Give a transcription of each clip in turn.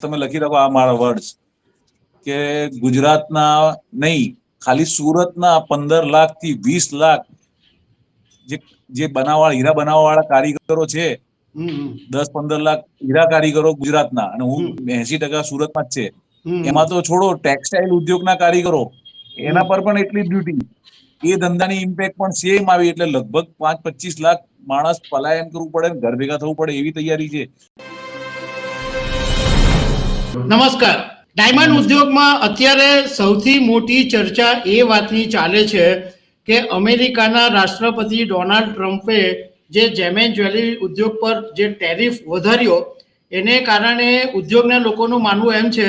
તમે લખી રાખો આ મારા વર્ડ્સ કે ગુજરાતના નહીં ખાલી સુરતના પંદર લાખથી વીસ લાખ જે જે બનાવવા હીરા બનાવવા વાળા કારીગરો છે દસ પંદર લાખ હીરા કારીગરો ગુજરાતના અને હું એસી ટકા સુરતમાં જ છે. એમાં તો છોડો ટેક્સટાઇલ ઉદ્યોગના કારીગરો એના પર પણ એટલી ડ્યુટી એ ધંધાની ઇમ્પેક્ટ પણ સેમ આવી એટલે લગભગ પાંચ પચીસ લાખ માણસ પલાયન કરવું પડે ઘર ભેગા થવું પડે એવી તૈયારી છે. નમસ્કાર. ડાયમંડ ઉદ્યોગમાં અત્યારે સૌથી મોટી ચર્ચા એ વાતની ચાલે છે કે અમેરિકાના રાષ્ટ્રપતિ ડોનાલ્ડ ટ્રમ્પે જે જેમેન જ્વેલરી ઉદ્યોગ પર જે ટેરિફ વધાર્યો, એને કારણે ઉદ્યોગના લોકોનું માનવું એમ છે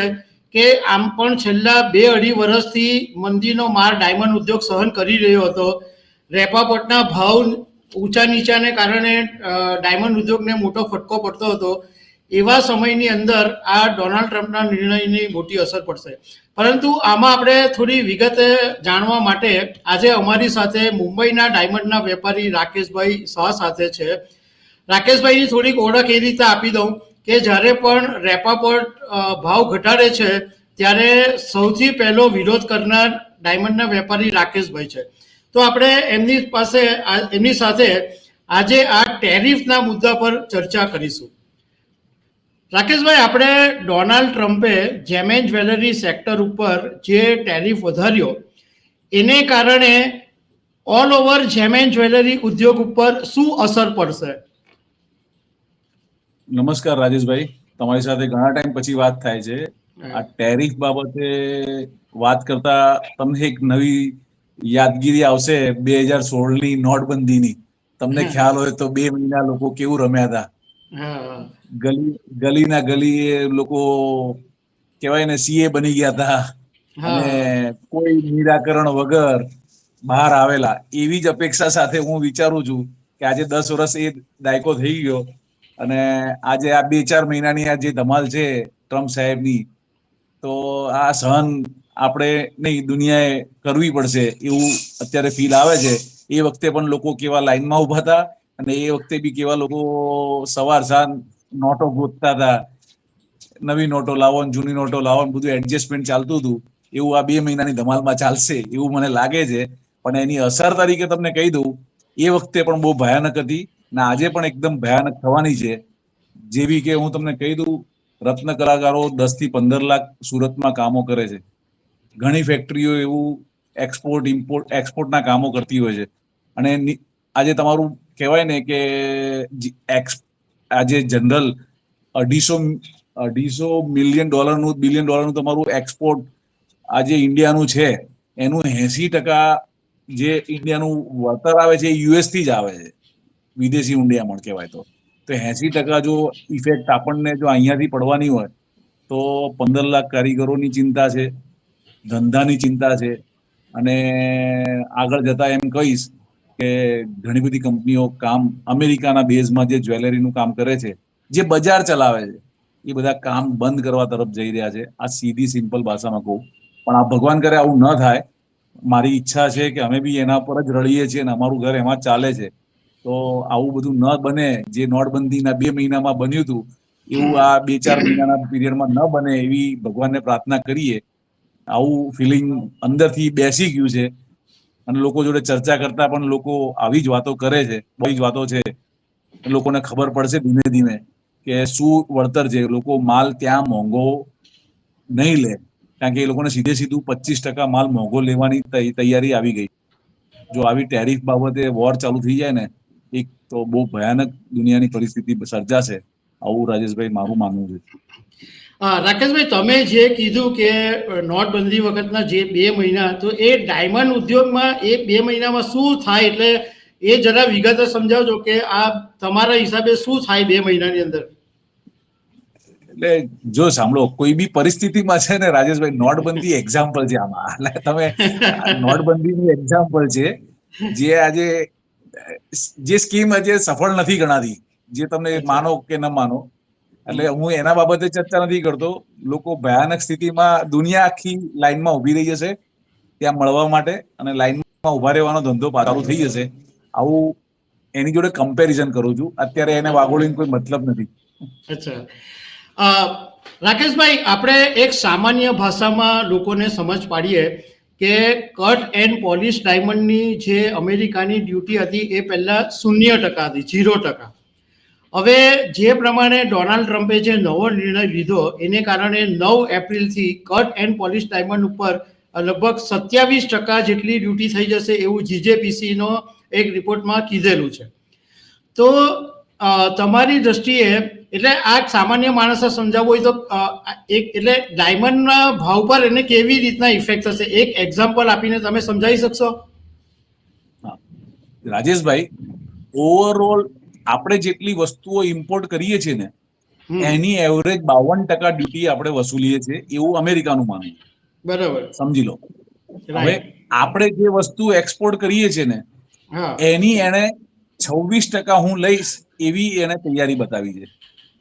કે આમ પણ છેલ્લા બે અઢી વર્ષથી મંદીનો માર ડાયમંડ ઉદ્યોગ સહન કરી રહ્યો હતો. રેપાપટના ભાવ ઊંચા નીચાને કારણે ડાયમંડ ઉદ્યોગને મોટો ફટકો પડતો હતો. એવા સમયની અંદર આ ડોનાલ્ડ ટ્રમ્પના નિર્ણયની મોટી અસર પડશે. પરંતુ આમાં આપણે થોડી વિગતે જાણવા માટે આજે અમારી સાથે મુંબઈના ડાયમંડના વેપારી રાકેશભાઈ શાહ સાથે છે. રાકેશભાઈની થોડીક ઓળખ એ રીતે આપી દઉં કે જ્યારે પણ રેપાપોર્ટ ભાવ ઘટાડે છે, ત્યારે સૌથી પહેલો વિરોધ કરનાર ડાયમંડના વેપારી રાકેશભાઈ છે. તો આપણે એમની પાસે એમની સાથે આજે આ ટેરિફના મુદ્દા પર ચર્ચા કરીશું. રાકેશભાઈ આપણે ડોનાલ્ડ ટ્રમ્પે જેમેન જ્વેલરી સેક્ટર ઉપર જે ટેરિફ વધાર્યો એને કારણે ઓલ ઓવર જેમેન જ્વેલરી ઉદ્યોગ ઉપર શું અસર પડશે? નમસ્કાર રાજેશભાઈ. તમારી સાથે ઘણા ટાઈમ પછી વાત થાય છે. આ ટેરિફ બાબતે વાત કરતા તમને એક નવી યાદગીરી આવશે બે હજાર સોળની નોટબંધીની. તમને ખ્યાલ હોય તો બે મહિના લોકો કેવું રમ્યા હતા? ગલી ગલીના ગલી એ લોકો કહેવાય ને સીએ બની ગયા હતા. અને કોઈ નિરાકરણ વગર બહાર આવેલા. એવી જ અપેક્ષા સાથે હું વિચારું છું કે આજે દસ વર્ષ એ દાયકો થઈ ગયો. અને આજે આ બે ચાર મહિનાની આ જે ધમાલ છે ટ્રમ્પ સાહેબની તો આ સહન આપણે નહીં દુનિયાએ કરવી પડશે એવું અત્યારે ફીલ આવે છે. એ વખતે પણ લોકો કેવા લાઈનમાં ઊભા હતા. અને એ વખતે બી કેવા લોકો સવાર સાંજ નોટો ગોતતા હતા. નવી નોટો લાવો જૂની નોટો લાવો બધું એડજસ્ટમેન્ટ ચાલતું હતું. એવું આ બે મહિનાની ધમાલમાં ચાલશે એવું મને લાગે છે. પણ એની અસર તરીકે તમને કહી દઉં, એ વખતે પણ બહુ ભયાનક હતી ને આજે પણ એકદમ ભયાનક થવાની છે. જેવી કે હું તમને કહી દઉં, રત્ન કલાકારો દસથી પંદર લાખ સુરતમાં કામો કરે છે. ઘણી ફેક્ટરીઓ એવું એક્સપોર્ટ ઇમ્પોર્ટ એક્સપોર્ટના કામો કરતી હોય છે. અને આજે તમારું કહેવાય ને કે આજે જનરલ અઢીસો અઢીસો મિલિયન ડોલરનું, બિલિયન ડોલરનું તમારું એક્સપોર્ટ આજે ઇન્ડિયાનું છે. એનું એસી ટકા જે ઇન્ડિયાનું વળતર આવે છે એ યુએસથી જ આવે છે. વિદેશી ઊંડિયામણ કહેવાય તો. તો એસી ટકા જો ઇફેક્ટ આપણને જો અહીંયાથી પડવાની હોય, તો પંદર લાખ કારીગરોની ચિંતા છે, ધંધાની ચિંતા છે. અને આગળ જતા એમ કહીશ કે ઘણી બધી કંપનીઓ કામ અમેરિકાના બેઝમાં જે જ્વેલરીનું કામ કરે છે, જે બજાર ચલાવે છે, એ બધા કામ બંધ કરવા તરફ જઈ રહ્યા છે. આ સીધી સિમ્પલ ભાષામાં કહું. પણ આ ભગવાન કરે આવું ન થાય. મારી ઈચ્છા છે કે અમે બી એના પર જ રડીએ છીએ અને અમારું ઘર એમાં ચાલે છે. તો આવું બધું ન બને. જે નોટબંધીના બે મહિનામાં બન્યું હતું, એવું આ બે ચાર મહિનાના પીરિયડમાં ન બને એવી ભગવાનને પ્રાર્થના કરીએ. આવું ફિલિંગ અંદરથી બેસી ગયું છે. અને લોકો જોડે ચર્ચા કરતા પણ લોકો આવી જ વાતો કરે છે, બધી જ વાતો છે. લોકોને ખબર પડશે ધીમે ધીમે કે શું વળતર છે. લોકો માલ ત્યાં મોંઘો નહીં લે. કારણ કે એ લોકોને સીધે સીધું પચીસ ટકા માલ મોંઘો લેવાની તૈયારી આવી ગઈ. જો આવી ટેરિફ બાબતે વોર ચાલુ થઈ જાય ને, એક તો બહુ ભયાનક દુનિયાની પરિસ્થિતિ સર્જાશે. આવું રાજેશભાઈ મારું માનવું છે. રાકેશભાઈ તમે જે કીધું કે નોટબંધી વખતના જે બે મહિના તો એ ડાયમંડ ઉદ્યોગમાં એ બે મહિનામાં શું થાય? એટલે એ જરા વિગતે સમજાવજો કે આ તમારા હિસાબે શું થાય બે મહિનાની અંદર? એટલે જો સાંભળો કોઈ બી પરિસ્થિતિમાં છે ને રાજેશભાઈ નોટબંધી એક્ઝામ્પલ છે આમાં. એટલે તમે નોટબંધીનું એક્ઝામ્પલ છે જે આજે જે સ્કીમ આજે સફળ નથી ગણાતી. જે તમને માનો કે ન માનો એટલે હું એના બાબતે ચર્ચા નથી કરતો. લોકો ભયાનક સ્થિતિમાં દુનિયા આખી લાઈનમાં ઊભી રહી જશે ત્યાં મળવા માટે અને લાઈનમાં ઊભા રહેવાનો ધંધો ચાલુ થઈ જશે. આવું એની જોડે કમ્પેરિઝન કરું છું. અત્યારે એને વાગોળીને કોઈ મતલબ નથી. અચ્છા. રાકેશભાઈ આપણે એક સામાન્ય ભાષામાં લોકોને સમજ પાડીએ કે કટ એન્ડ પોલિશ ડાયમંડની જે અમેરિકાની ડ્યુટી હતી એ પહેલા શૂન્ય ટકા હતી ઝીરો ટકા. હવે જે પ્રમાણે ડોનાલ્ડ ટ્રમ્પે જે નવો નિર્ણય લીધો, એને કારણે નવ એપ્રિલથી કટ એન્ડ પોલિશ ડાયમંડ ઉપર લગભગ સત્યાવીસ ટકા જેટલી ડ્યુટી થઈ જશે એવું જીજેપીસીનો એક રિપોર્ટમાં કીધેલું છે. તો તમારી દ્રષ્ટિએ એટલે આ સામાન્ય માણસને સમજાવવું હોય તો એક એટલે ડાયમંડના ભાવ પર એને કેવી રીતના ઇફેક્ટ થશે? એક એક્ઝામ્પલ આપીને તમે સમજાવી શકશો? રાજેશભાઈ ઓવરઓલ આપણે જેટલી વસ્તુઓ ઇમ્પોર્ટ કરીએ છીએ ને એની એવરેજ બાવન ટકા ડ્યુટી આપણે વસૂલીએ છીએ એવું અમેરિકાનું માનવું. બરાબર. સમજી લો. હવે આપણે જે વસ્તુ એક્સપોર્ટ કરીએ છીએ ને એની એને છવ્વીસ ટકા હું લઈશ એવી એને તૈયારી બતાવી છે.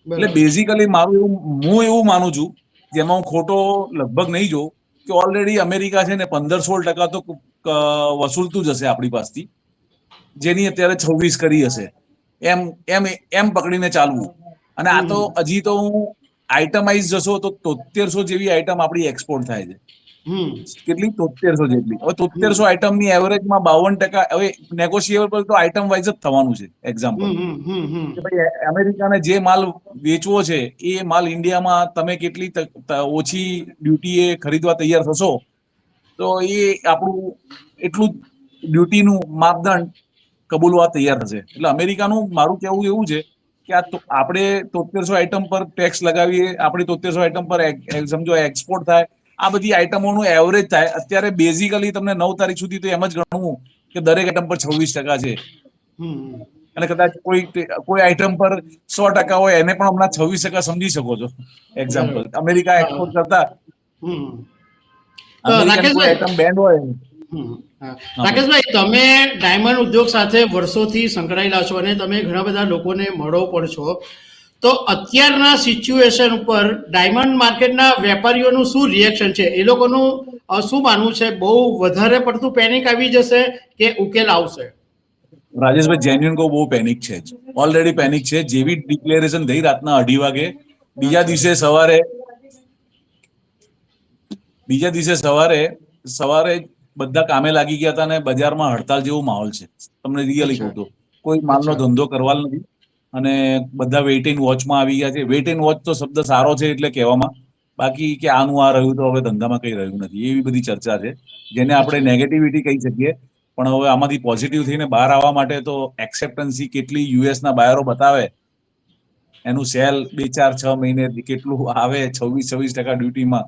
એટલે બેઝિકલી મારું એવું હું એવું માનું છું જેમાં હું ખોટો લગભગ નહીં જોઉં કે ઓલરેડી અમેરિકા છે ને પંદર સોળ ટકા તો વસૂલતું જ હશે આપણી પાસથી. જેની અત્યારે છવ્વીસ કરી હશે. એમ એમ એમ પકડીને ચાલવું. અને આ તો હજી તો હું આઈટમાઇઝ જશો તો તોતેરસો જેવી આઈટમ આપણી એક્સપોર્ટ થાય છે. કેટલી? તોતેરસો જેટલી. હવે તોતેરસો આઈટમની એવરેજમાં બાવન ટકા હવે નેગોશિયેબલ તો આઈટમ વાઇઝ જ થવાનું છે એક્ઝામ્પલ કે ભાઈ અમેરિકાને જે માલ વેચવો છે એ માલ ઇન્ડિયામાં તમે કેટલી ઓછી ડ્યુટીએ ખરીદવા તૈયાર થશો તો એ આપણું એટલું ડ્યુટીનું માપદંડ કબૂલવા તૈયાર થશે એટલે અમેરિકાનું મારું કહેવું એવું છે કે આ આપણે તોતેરસો આઈટમ પર ટેક્સ લગાવીએ આપણી તોતેરસો આઈટમ પર સમજો એક્સપોર્ટ થાય આ બધી આઈટમોનું એવરેજ થાય. અત્યારે બેઝિકલી તમને નવ તારીખ સુધી તો એમ જ ગણવું કે દરેક આઈટમ પર છવ્વીસ ટકા છે. અને કદાચ કોઈ કોઈ આઈટમ પર સો ટકા હોય એને પણ હમણાં છવ્વીસ ટકા સમજી શકો છો. એક્ઝામ્પલ અમેરિકા એક્સપોર્ટ કરતા. આઈટમ બેન્ડ હોય. રાકેશભાઈ, તમે ડાયમંડ ઉદ્યોગ સાથે વર્ષોથી સંકળાયેલા છો અને તમે ઘણા બધા લોકોને મળો પણ છો. તો અત્યારના સિચ્યુએશન ઉપર ડાયમંડ માર્કેટના વેપારીઓનું શું રિએક્શન છે? એ લોકોનું શું માનવું છે? બહુ વધારે પડતું પેનિક આવી જશે કે ઉકેલ આવશે? રાજેશભાઈ જેન્યુન કહું, બહુ પેનિક છે ઓલરેડી પેનિક છે. જેવી ડિક્લેરેશન થઈ રાતના અઢી વાગે, બીજા દિવસે સવારે, બીજા દિવસે સવારે સવારે બધા કામે લાગી ગયા હતા અને બજારમાં હડતાલ જેવો માહોલ છે. તમને રિયલી કહું તો કોઈ માલનો ધંધો કરવાનો નથી અને બધા વેઇટ ઇન વોચમાં આવી ગયા છે. વેઇટ ઇન વોચ તો શબ્દ સારો છે એટલે કહેવામાં. બાકી કે આનું આ રહ્યું તો હવે ધંધામાં કઈ રહ્યું નથી. એવી બધી ચર્ચા છે જેને આપણે નેગેટિવિટી કહી શકીએ. પણ હવે આમાંથી પોઝિટિવ થઈને બહાર આવવા માટે તો એક્સેપ્ટન્સી કેટલી યુએસ ના બાયરો બતાવે. એનું સેલ બે ચાર છ મહિને કેટલું આવે છવ્વીસ છવ્વીસ ટકા ડ્યુટીમાં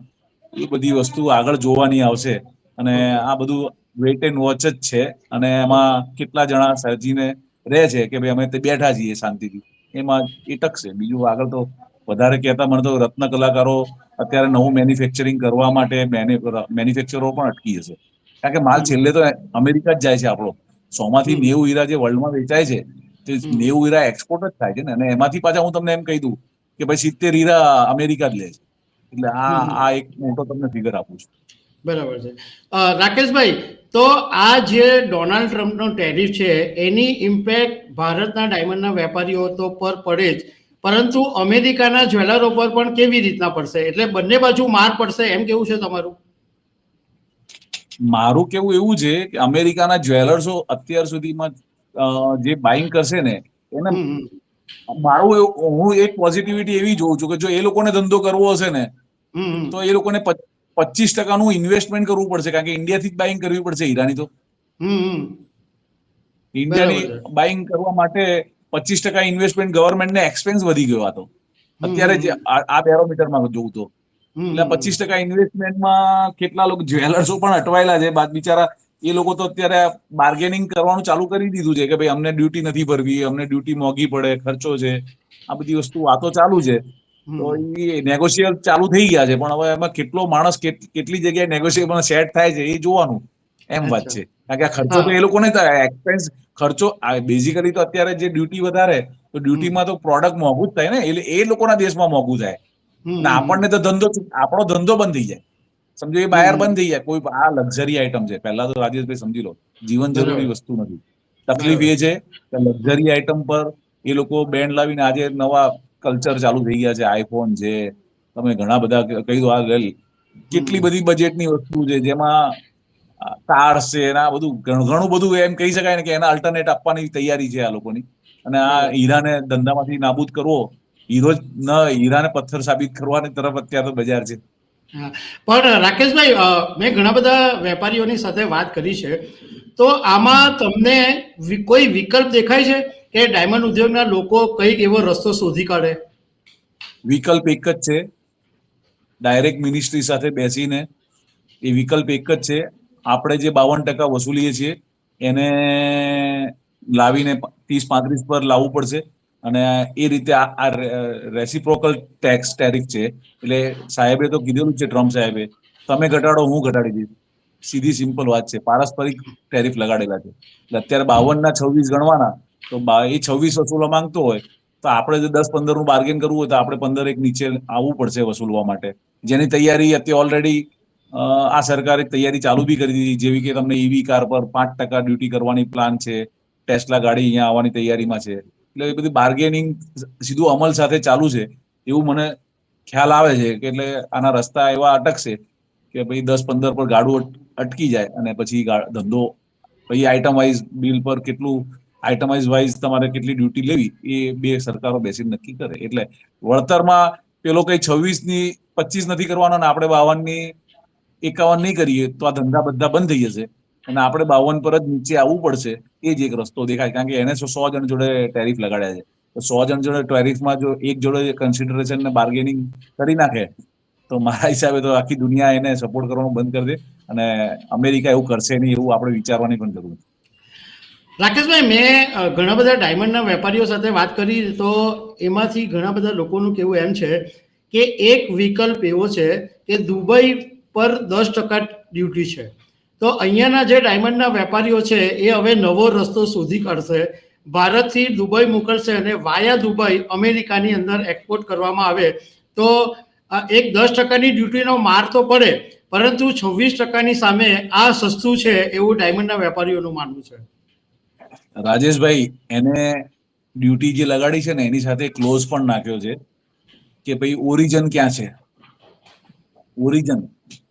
એ બધી વસ્તુ આગળ જોવાની આવશે. અને આ બધું વેટ એન્ડ વોચ જ છે. અને એમાં કેટલા જણા સર્જીને રહે છે કે ભાઈ અમે તે બેઠા છીએ શાંતિથી. એમાં એ ટકશે. બીજું આગળ તો વધારે કહેતા મને તો રત્ન કલાકારો અત્યારે નવું મેન્યુફેક્ચરિંગ કરવા માટે મેન્યુફેક્ચરો પણ અટકી જશે કારણ કે માલ છેલ્લે તો અમેરિકા જ જાય છે આપણો. સોમાંથી. નેવું હીરા જે વર્લ્ડમાં વેચાય છે તે. નેવું હીરા એક્સપોર્ટ જ થાય છે ને. અને એમાંથી પાછા હું તમને એમ કહી દઉં કે ભાઈ સિત્તેર હીરા અમેરિકા જ લે છે. એટલે આ આ એક મોટો તમને ફિગર આપું છું. બરાબર છે. રાકેશભાઈ તો આ જે ડોનાલ્ડ ટ્રમ્પનો ટેરિફ છે એની ઇમ્પેક્ટ ભારતના ડાયમંડના વેપારીઓ તો પર પડે જ. પરંતુ અમેરિકાના જ્વેલરો પર પણ કેવી રીતના પડશે? એટલે બંને બાજુ માર પડશે એમ કેવું છે તમારું? મારું કેવું એવું છે કે અમેરિકાના જ્વેલર્સો અત્યાર સુધીમાં જે બાઇંગ કરશે ને એને મારું હું એક પોઝિટિવિટી એવી જોઉં છું કે જો એ લોકોને ધંધો કરવો હશે ને. તો એ લોકોને પચીસ ટકાનું ઇન્વેસ્ટમેન્ટ કરવું પડશે કારણ કે ઇન્ડિયાથી જ બાઇંગ કરવી પડશે હીરાની તો. ઇન્ડિયાની બાઇંગ કરવા માટે પચીસ ટકા ઇન્વેસ્ટમેન્ટ ગવર્મેન્ટને એક્સપેન્સ વધી ગયો આ તો. અત્યારે જ આ બેરોમીટરમાં જોઉં તો. એટલે પચીસ ટકા ઇન્વેસ્ટમેન્ટમાં કેટલા લોકો જ્વેલર્સો પણ અટવાયેલા છે. બાદ બિચારા એ લોકો તો અત્યારે બાર્ગેનિંગ કરવાનું ચાલુ કરી દીધું છે કે ભાઈ અમને ડ્યુટી નથી ભરવી અમને ડ્યુટી મોંઘી પડે ખર્ચો છે. આ બધી વસ્તુ વાતો ચાલુ છે. તો એ નેગોશિયેટ ચાલુ થઈ ગયા છે. પણ હવે એમાં કેટલો માણસ કેટ- કેટલી જગ્યાએ નેગોશિયેબલ સેટ થાય છે એ જોવાનું. એમ વાત છે. કારણ કે આ ખર્ચો તો એ લોકોને થાય. એક્સપેન્સ ખર્ચો બેઝિકલી તો અત્યારે જે ડ્યુટી વધારે તો ડ્યુટીમાં તો પ્રોડક્ટ મોંઘું જ થાય ને. એટલે એ લોકોના દેશમાં મોંઘું થાય. ને આપણને તો ધંધો આપણો ધંધો બંધ થઈ જાય. સમજો એ બાયર બંધ થઈ જાય. કોઈ આ લક્ઝરી આઈટમ છે. પહેલા તો રાજેશભાઈ સમજી લો જીવન જરૂરી વસ્તુ નથી. તકલીફ એ છે કે લક્ઝરી આઈટમ પર એ લોકો બેન્ડ લાવીને આજે નવા કલ્ચર ચાલુ થઈ ગયા છે આઈફોન છે તમે ઘણા બધા કહી દો આ ગયેલ કેટલી બધી બજેટની વસ્તુ છે જેમાં કાર્સ છે એના બધું ઘણું બધું એમ કહી શકાય ને કે એના અલ્ટરનેટ આપવાની તૈયારી છે આ લોકોની. અને આ હીરાને ધંધામાંથી નાબૂદ કરવો હીરો ન હીરાને પથ્થર સાબિત કરવાની તરફ અત્યારે તો બજાર છે. પણ રાકેશભાઈ મેં ઘણા બધા વેપારીઓની સાથે વાત કરી છે. તો આમાં તમને કોઈ વિકલ્પ દેખાય છે? કે ડાયમંડ ઉદ્યોગના લોકો કંઈક એવો રસ્તો શોધી કાઢે? વિકલ્પ એક જ છે. ડાયરેક્ટ મિનિસ્ટ્રી સાથે બેસીને એ વિકલ્પ એક જ છે. આપણે જે બાવન ટકા વસૂલીએ છીએ, એને લાવીને ત્રીસ પાંત્રીસ પર લાવવું પડશે. અને એ રીતે આ રેસિપ્રોકલ ટેક્સ ટેરિફ છે. એટલે સાહેબે તો કીધેલું છે ટ્રમ્પ સાહેબે, તમે ઘટાડો, હું ઘટાડી દઈશ. સીધી સિમ્પલ વાત છે. પારસ્પરિક ટેરિફ લગાડેલા છે. એટલે અત્યારે બાવન ના છવ્વીસ ગણવાના તો એ છવ્વીસ વસૂલવા માંગતો હોય, તો આપણે જો દસ પંદરનું બાર્ગેન કરવું હોય તો આપણે પંદર એક નીચે આવવું પડશે વસૂલવા માટે. જેની તૈયારી અત્યારે ઓલરેડી આ સરકારે તૈયારી ચાલુ બી કરી દીધી, જેવી કે તમને ઈવી કાર પર પાંચ ટકા ડ્યુટી કરવાની પ્લાન છે ટેસ્લા ગાડી અહીંયા આવવાની તૈયારીમાં છે. એટલે એ બધી બાર્ગેનિંગ સીધું અમલ સાથે ચાલુ છે. એવું મને ખ્યાલ આવે છે કે એટલે આના રસ્તા એવા અટકશે કે ભાઈ દસ પંદર પર ગાડું અટકી જાય અને પછી ધંધો, પછી આઈટમ વાઇઝ બિલ પર કેટલું આઈટમાઇઝ વાઇઝ તમારે કેટલી ડ્યુટી લેવી એ બે સરકારો બેસીને નક્કી કરે. એટલે વળતરમાં પેલો કઈ છવ્વીસની પચીસ નથી કરવાનો અને આપણે બાવનની એકાવન નહીં કરીએ તો આ ધંધા બધા બંધ થઈ જશે. અને આપણે બાવન પર જ નીચે આવવું પડશે. એ જ એક રસ્તો દેખાય. કારણ કે એને સો સો જણ જોડે ટેરિફ લગાડ્યા છે. તો સો જણ જોડે ટેરિફમાં જો એક જોડે કન્સિડરેશન ને બાર્ગેનિંગ કરી નાખે, તો મારા હિસાબે તો આખી દુનિયા એને સપોર્ટ કરવાનું બંધ કરી દે. અને અમેરિકા એવું કરશે નહીં એવું આપણે વિચારવાની પણ જરૂર છે રાકેશભાઈ, મેં ઘણા બધા ડાયમંડના વેપારીઓ સાથે વાત કરી તો એમાંથી ઘણા બધા લોકોનું કહેવું એમ છે કે એક વિકલ્પ એવો છે કે દુબઈ પર દસ ટકા ડ્યુટી છે. તો અહીંયાના જે ડાયમંડના વેપારીઓ છે એ હવે નવો રસ્તો શોધી કાઢશે. ભારતથી દુબઈ મોકલશે અને વાયા દુબઈ અમેરિકાની અંદર એક્સપોર્ટ કરવામાં આવે તો એક દસ ટકાની ડ્યુટીનો માર તો પડે, પરંતુ છવ્વીસ ટકાની સામે આ સસ્તું છે એવું ડાયમંડના વેપારીઓનું માનવું છે. રાજેશભાઈ, એને ડ્યુટી જે લગાડી છે ને, એની સાથે ક્લોઝ પણ નાખ્યો છે કે ભાઈ ઓરિજન ક્યાં છે? ઓરિજન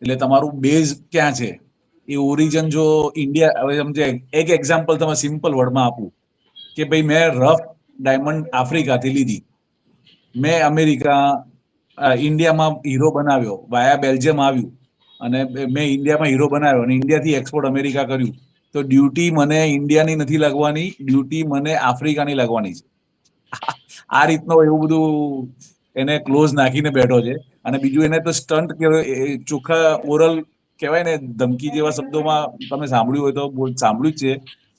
એટલે તમારું બેઝ ક્યાં છે? એ ઓરિજન જો ઇન્ડિયા હવે સમજે, એક એક્ઝામ્પલ તમે સિમ્પલ વર્ડમાં આપું, કે ભાઈ મેં રફ ડાયમંડ આફ્રિકાથી લીધી. મેં અમેરિકા ઇન્ડિયામાં હીરો બનાવ્યો વાયા બેલ્જિયમ આવ્યું, અને મેં ઇન્ડિયામાં હીરો બનાવ્યો, અને ઇન્ડિયાથી એક્સપોર્ટ અમેરિકા કર્યું. તો ડ્યુટી મને ઇન્ડિયાની નથી લાગવાની ડ્યુટી મને આફ્રિકાની લાગવાની છે. આ રીતનો એવું બધું એને ક્લોઝ નાખીને બેઠો છે. અને બીજું એને તો સ્ટન્ટ ચોખ્ખા ઓરલ કહેવાય ને, ધમકી જેવા શબ્દોમાં તમે સાંભળ્યું હોય તો સાંભળ્યું જ છે.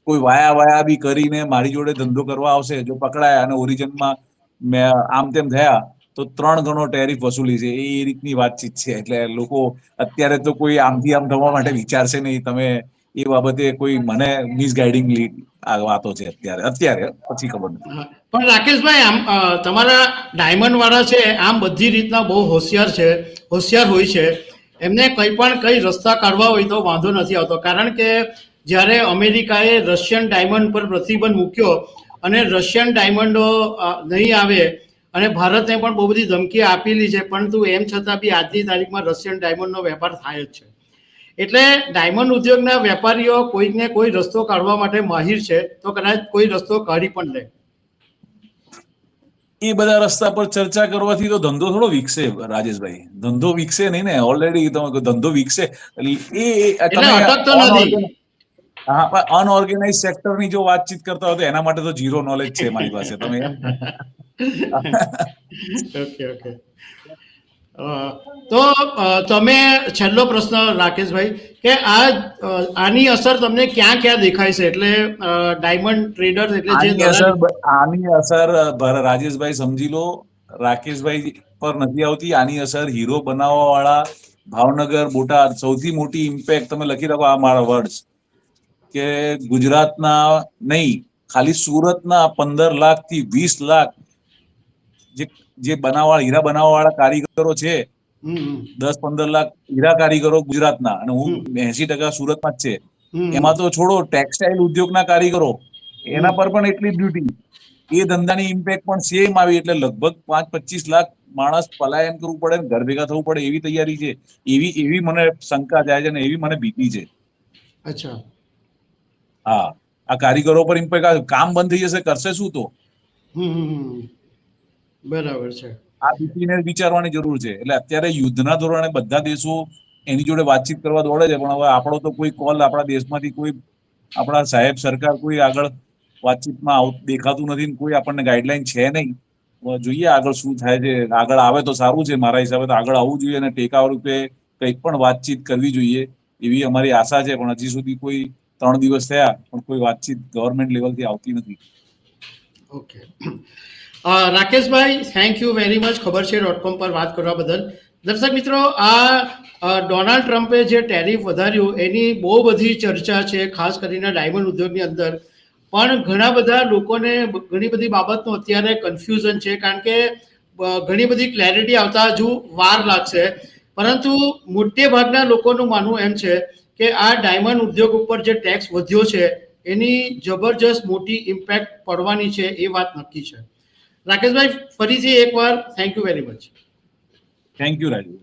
કોઈ વાયા વાયા બી કરીને મારી જોડે ધંધો કરવા આવશે, જો પકડાયા અને ઓરિજિનમાં મેં આમ તેમ થયા, તો ત્રણ ગણો ટેરિફ વસૂલી છે. એ રીતની વાતચીત છે. એટલે લોકો અત્યારે તો કોઈ આમથી આમ થવા માટે વિચારશે નહીં. તમે એ બાબતે કોઈ મને મિસગાઈડિંગ આ વાતો છે અત્યારે. અત્યારે પછી ખબર નથી. પણ રાકેશભાઈ આમ તમારા ડાયમંડ વાળા છે આમ બધી રીતના બહુ હોશિયાર છે હોશિયાર હોય છે. એમને કંઈ પણ કઈ રસ્તા કાઢવા હોય તો વાંધો નથી આવતો. કારણ કે જ્યારે અમેરિકાએ રશિયન ડાયમંડ પર પ્રતિબંધ મૂક્યો અને રશિયન ડાયમંડો નહીં આવે અને ભારતને પણ બહુ બધી ધમકી આપેલી છે પરંતુ એમ છતાં બી આજની તારીખમાં રશિયન ડાયમંડનો વેપાર થાય જ છે. એટલે ડાયમંડ ઉદ્યોગના વેપારીઓ કોઈને કોઈ રસ્તો કાઢવા માટે માહિર છે તો કદાચ કોઈ રસ્તો કાઢી પણ લે. એ બધા રસ્તા પર ચર્ચા કરવાથી તો ધંધો થોડો વિકસે રાજેશભાઈ. ધંધો વિકસે નહીં ને ઓલરેડી ધંધો વિકસે. એ અટકતો નથી. હા અનઓર્ગેનાઇઝ સેક્ટરની જો વાતચીત કરતા હોય તો એના માટે તો ઝીરો નોલેજ છે મારી પાસે. તમે ઓકે ઓકે તો તમે છેલ્લો પ્રશ્ન રાકેશભાઈ કે આ આની અસર તમને ક્યાં ક્યાં દેખાય છે? એટલે ડાયમંડ ટ્રેડર્સ એટલે જે આની અસર આની અસર રાજેશભાઈ સમજી લો. રાકેશભાઈ પર નથી આવતી. આની અસર હીરો બનાવવા વાળા ભાવનગર બોટાદ સૌથી મોટી ઇમ્પેક્ટ તમે લખી રાખો આ મારા વર્ડ્સ કે ગુજરાતના નહીં ખાલી સુરતના પંદર લાખથી વીસ લાખ જે જે બનાવવા હીરા બનાવવા વાળા કારીગરો છે દસ પંદર લાખ હીરા કારીગરો ગુજરાતના અને હું એસી ટકા સુરતમાં જ છે. એમાં તો છોડો ટેક્સટાઇલ ઉદ્યોગના કારીગરો એના પર પણ એટલી ડ્યુટી એ ધંધાની ઇમ્પેક્ટ પણ સેમ આવી એટલે લગભગ પાંચ પચીસ લાખ માણસ પલાયન કરવું પડે ને ઘર ભેગા થવું પડે એવી તૈયારી છે. એવી એવી મને શંકા જાય છે ને એવી મને ભીતિ છે. અચ્છા. હા. આ કારીગરો પર ઇમ્પેક્ટ કામ બંધ થઈ જશે કરશે શું તો? હમ. બરાબર છે. આ ભીતિને વિચારવાની જરૂર છે. એટલે અત્યારે યુદ્ધના ધોરણે બધા દેશો એની જોડે વાતચીત કરવા દોડે છે પણ હવે આપણો તો કોઈ કોલ આપણા દેશમાંથી કોઈ આપણા સાહેબ સરકાર કોઈ આગળ વાતચીતમાં દેખાતું નથી કોઈ આપણને ગાઈડલાઈન છે નહીં. જોઈએ આગળ શું થાય છે. આગળ આવે તો સારું છે. મારા હિસાબે તો આગળ આવવું જોઈએ અને ટેકા રૂપે કંઈક પણ વાતચીત કરવી જોઈએ એવી અમારી આશા છે. પણ હજી સુધી કોઈ ત્રણ દિવસ થયા પણ કોઈ વાતચીત ગવર્મેન્ટ લેવલથી આવતી નથી. Okay. Rakeshbhai thank you very much ખબર છે ડોટ કોમ પર વાત કરવા બદલ. દર્શક મિત્રો, આ ડોનાલ્ડ ટ્રમ્પે જે ટેરિફ વધાર્યું, એની બહુ બધી ચર્ચા છે, ખાસ કરીને ડાયમંડ ઉદ્યોગની અંદર. પણ ઘણા બધા લોકોને ઘણી બધી બાબતનું અત્યારે કન્ફ્યુઝન છે, કારણ કે ઘણી બધી ક્લેરિટી આવતા હજુ વાર લાગશે. પરંતુ મોટે ભાગના લોકોનું માનવું એમ છે કે આ ડાયમંડ ઉદ્યોગ ઉપર જે ટેક્સ વધ્યો છે, એની જબરજસ્ત મોટી ઇમ્પેક્ટ પડવાની છે, એ વાત નક્કી છે. રાકેશભાઈ ફરીથી એકવાર thank you very much thank you Raju